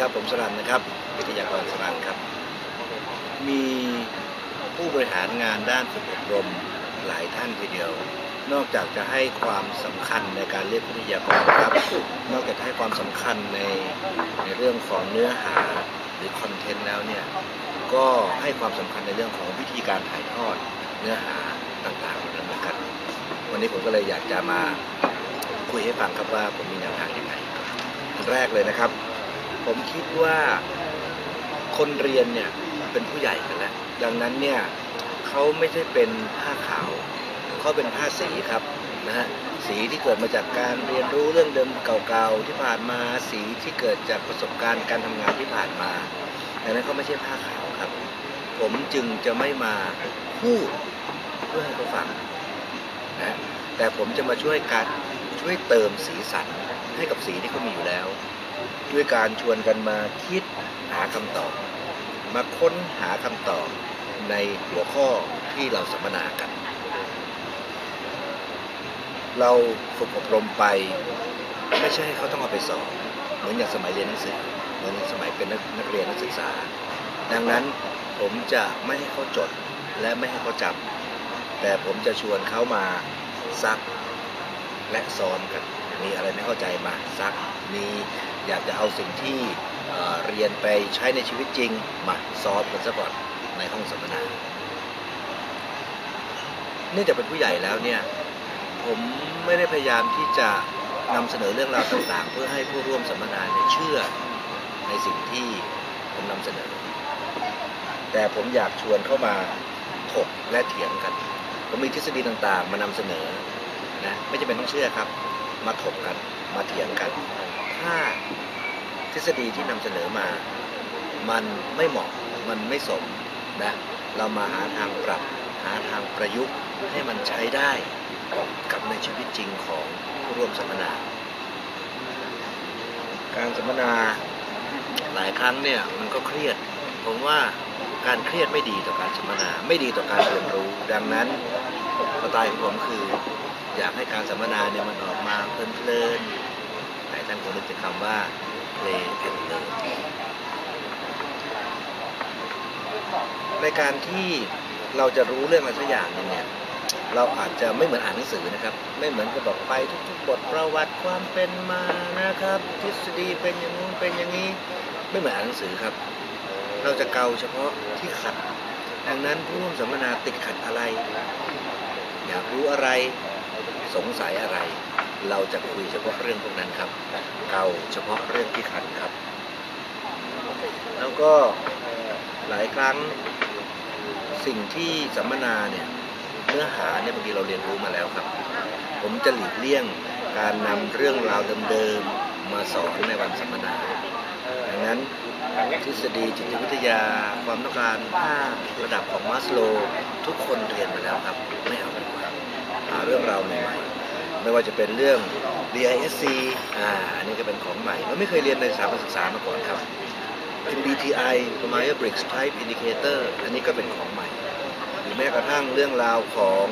ครับ ผมสรันนะครับวิทยากรสรันครับ มีผู้บริหารงานด้านฝึกอบรมหลายท่านทีเดียว นอกจากจะให้ความสำคัญในการเรียกวิทยากรครับ นอกจากให้ความสำคัญในในเรื่องของเนื้อหาหรือคอนเทนต์แล้วเนี่ยก็ให้ความสำคัญในเรื่องของวิธีการถ่ายทอดเนื้อหาต่างๆเหมือนกันวันนี้ผมก็เลยอยากจะมาคุยให้ฟังครับว่าผมมีแนวทางยังไงอันแรกเลยนะครับ ผมคิดว่าคนเรียนเนี่ยเป็นผู้ใหญ่กันแล้วดังนั้นเนี่ยเขาไม่ใช่เป็นผ้าขาวเขาเป็นผ้าสีครับนะฮะสีที่เกิดมาจากการเรียนรู้เรื่องเดิมเก่าๆที่ผ่านมา สีที่เกิดจากประสบการณ์การทำงานที่ผ่านมาดังนั้นเขาไม่ใช่ผ้าขาวครับ ผมจึงจะไม่มาพูดเพื่อให้เขาฟังนะแต่ผมจะมาช่วยการช่วยเติมสีสันให้กับสีที่เขามีอยู่แล้ว ด้วยการชวนกันมาคิดหาคำตอบ มาค้นหาคำตอบในหัวข้อที่เราสัมมนากัน เราฝึกอบรมไปไม่ใช่ให้เขาต้องเอาไปสอบเหมือนอย่างสมัยเรียนหนังสือเหมือนสมัยเป็นนักนักเรียนนักศึกษา ดังนั้นผมจะไม่ให้เขาจดและไม่ให้เขาจำแต่ผมจะชวนเขามาซักและซ้อมกัน มีอะไรไม่เข้าใจมาซักมี อยากจะเอาสิ่งที่เรียนไปใช้ในชีวิตจริงมาซ้อมกันซะก่อนในห้องสัมมนา เนื่องจากเป็นผู้ใหญ่แล้วเนี่ยผมไม่ได้พยายามที่จะนำเสนอเรื่องราวต่างๆ เพื่อให้ผู้ร่วมสัมมนาเนี่ยเชื่อในสิ่งที่ผมนำเสนอ แต่ผมอยากชวนเข้ามาถกและเถียงกันผมมีทฤษฎีต่างๆ มานำเสนอนะไม่จำเป็นต้องเชื่อครับ มาถกกันมาเถียงกัน ถ้าทฤษฎีที่นำเสนอมา มันไม่เหมาะ มันไม่สมนะ เรามาหาทางปรับ หาทางประยุกต์ให้มันใช้ได้กับในชีวิตจริงของผู้ร่วมสัมมนา การสัมมนาหลายครั้งเนี่ยมันก็เครียด ผมว่าการเครียดไม่ดีต่อการสัมมนา ไม่ดีต่อการเรียนรู้ ดังนั้นสไตล์ของผมคือ อยากให้การสัมมนาเนี่ยมันออกมาเพลินๆ หลายท่านคงนึกถึงคำว่า play and learn ในการที่เราจะรู้เรื่องอะไรสักอย่างนึงเนี่ยเราอาจจะไม่เหมือนอ่านหนังสือนะครับ ไม่เหมือนกับบอกไปทุกๆบทประวัติความเป็นมานะครับ ทฤษฎีเป็นอย่างนู้นเป็นอย่างนี้ไม่เหมือนอ่านหนังสือครับ เราจะเกาเฉพาะที่ขัด ดังนั้นผู้ร่วมสัมมนาติดขัดอะไร อยากรู้อะไรสงสัยอะไร เราจะคุยเฉพาะเรื่องพวกนั้นครับเกาเฉพาะเรื่องที่ขัดครับ แล้วก็หลายครั้งสิ่งที่สัมมนาเนี่ยเนื้อหาเนี่ยบางทีเราเรียนรู้มาแล้วครับ ผมจะหลีกเลี่ยงการนำเรื่องราวเดิมๆมาสอนในวันสัมมนาดังนั้นทฤษฎีจิตวิทยาความต้องการ5ระดับของมาสโลว์ทุกคนเรียนมาแล้วครับ ไม่เอาดีกว่าหาเรื่องราวใหม่ๆ ไม่ว่าจะเป็นเรื่อง DISC อ่าอันนี้ก็เป็นของใหม่เราไม่เคยเรียนในสถาบันศึกษามาก่อนครับ MBTI Myers-Briggs Type Indicator อันนี้ก็เป็นของใหม่ หรือแม้กระทั่งเรื่องราวของ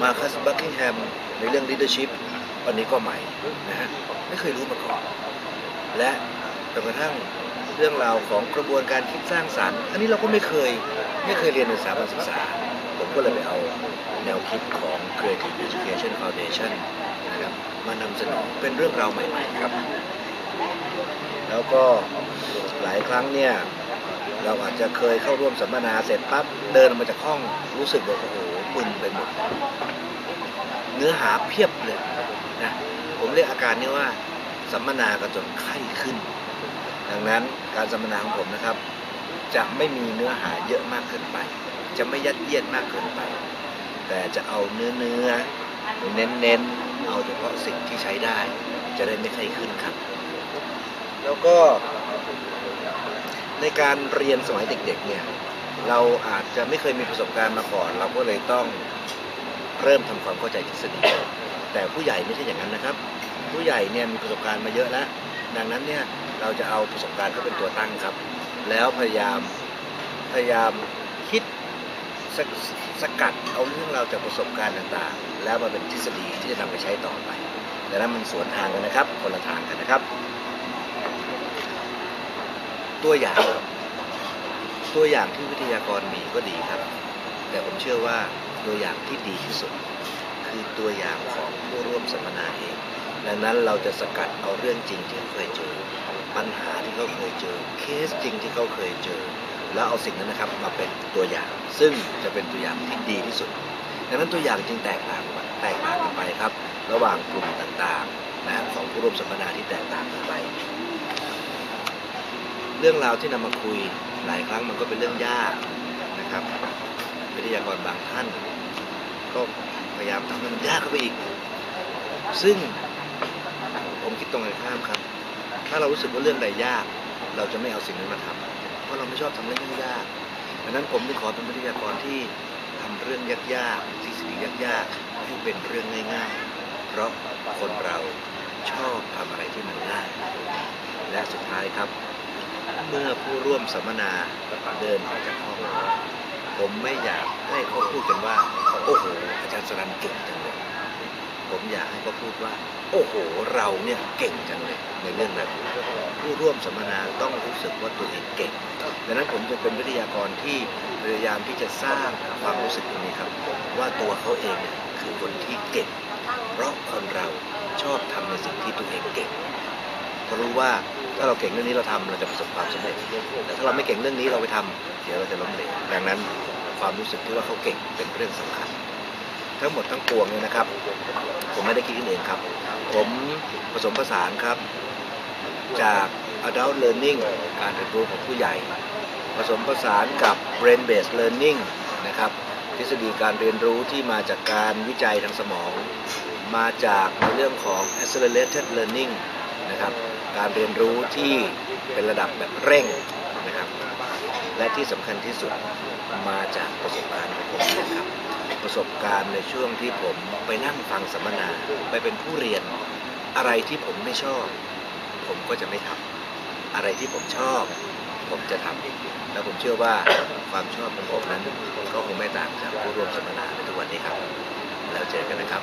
มาคัสบัคกิงแฮมในเรื่อง leadership อันนี้ก็ใหม่นะฮะไม่เคยรู้มาก่อน และจนกระทั่ง เรื่องราวของกระบวนการคิดสร้างสรรค์ อันนี้เราก็ไม่เคยไม่เคยเรียนในสถาบันศึกษา ผมก็เลยไปเอาแนวคิดของ Creative Education Foundation นะครับมานำเสนอเป็นเรื่องราวใหม่ ๆ ครับ แล้วก็หลายครั้งเนี่ยเราอาจจะเคยเข้าร่วมสัมมนาเสร็จปั๊บเดินออกมาจากห้องรู้สึกว่าโอ้โหมึนไปหมดเนื้อหาเพียบเลยนะผมเรียกอาการนี้ว่าสัมมนากันจนไข้ขึ้น ดังนั้นการสัมมนาของผมนะครับ จะไม่มีเนื้อหาเยอะมากเกินไป จะไม่ยัดเยียดมากเกินไป แต่จะเอาเนื้อเนื้อเน้นเน้นเอาเฉพาะสิ่งที่ใช้ได้ จะได้ไม่ไข้ขึ้นครับ แล้วก็ ในการเรียนสมัยเด็กๆเนี่ยเราอาจจะไม่เคยมีประสบการณ์มาก่อน เราก็เลยต้องเริ่มทำความเข้าใจทฤษฎีแต่ผู้ใหญ่ไม่ใช่อย่างนั้นนะครับ ผู้ใหญ่เนี่ยมีประสบการณ์มาเยอะแล้ว ดังนั้นเนี่ยเราจะเอาประสบการณ์เขาเป็นตัวตั้งครับ แล้วพยายามพยายามคิดสกสกัดเอาเรื่องเราจากประสบการณ์ต่างๆ แล้วมาเป็นทฤษฎีที่จะนำไปใช้ต่อไปดังนั้นมันสวนทางกันนะครับ คนละทางกันนะครับ ตัวอย่างตัวอย่างที่วิทยากรมีก็ดีครับ แต่ผมเชื่อว่าตัวอย่างที่ดีที่สุด คือตัวอย่างของผู้ร่วมสัมมนาเอง ดังนั้นเราจะสกัดเอาเรื่องจริงที่เขาเคยเจอ ปัญหาที่เขาเคยเจอ เคสจริงที่เขาเคยเจอ แล้วเอาสิ่งนั้นนะครับมาเป็นตัวอย่าง ซึ่งจะเป็นตัวอย่างที่ดีที่สุด ดังนั้นตัวอย่างจึงแตกต่างกันแตกต่างกันไปครับ ระหว่างกลุ่มต่างๆนะของผู้ร่วมสัมมนาที่แตกต่างกันไป เรื่องราวที่นำมาคุยหลายครั้งมันก็เป็นเรื่องยากนะครับ วิทยากรบางท่าน ก็พยายามทำให้มันยากเข้าไปอีกซึ่ง ผมคิดตรงกันข้ามครับ ถ้าเรารู้สึกว่าเรื่องใดยาก เราจะไม่เอาสิ่งนั้นมาทำเพราะเราไม่ชอบทำเรื่องยากดังนั้นผมจึงขอเป็นวิทยากรที่ทำเรื่องยากๆที่สิ่งยากๆให้เป็นเรื่องง่าย ๆ เพราะคนเราชอบทำอะไรที่มันง่าย และสุดท้ายครับ เมื่อผู้ร่วมสัมมนาเดินออกจากห้องผมไม่อยากให้เขาพูดกันว่า โอ้โหอาจารย์สรันเก่งจังเลย ผมอยากให้เขาพูดว่า โอ้โห เราเนี่ยเก่งจังเลยในเรื่องนั้นผู้ร่วมสัมมนาต้องรู้สึกว่าตัวเองเก่งดังนั้นผมจะเป็นวิทยากรที่พยายามที่จะสร้างความรู้สึกตรงนี้ครับ ว่าตัวเขาเองเนี่ยคือคนที่เก่ง เพราะคนเราชอบทำในสิ่งที่ตัวเองเก่งก็รู้ว่าถ้าเราเก่งเรื่องนี้เราทำเราจะประสบความสำเร็จแต่ถ้าเราไม่เก่งเรื่องนี้เราไปทำเดี๋ยวเราจะล้มเหลวดังนั้นความรู้สึกที่ว่าเขาเก่งเป็นเรื่องสำคัญ ทั้งหมดทั้งปวงเนี่ยนะครับ ผมไม่ได้คิดขึ้นเองครับ ผมผสมผสานครับ จาก adult learning การเรียนรู้ของผู้ใหญ่ ผสมผสานกับ brain based learning นะครับทฤษฎีการเรียนรู้ที่มาจากการวิจัยทางสมอง มาจากในเรื่องของ accelerated learning นะครับการเรียนรู้ที่เป็นระดับแบบเร่งนะครับ และที่สำคัญที่สุดมาจากประสบการณ์ของผมนะครับ ประสบการณ์ในช่วงที่ผมไปนั่งฟังสัมมนา ไปเป็นผู้เรียน อะไรที่ผมไม่ชอบ ผมก็จะไม่ทำอะไรที่ผมชอบ ผมจะทำแล้วผมเชื่อว่าความชอบของผมนั้นก็คงไม่ต่างจากผู้ร่วมสัมมนาในทุกวันนี้ครับ แล้วเจอกันนะครับ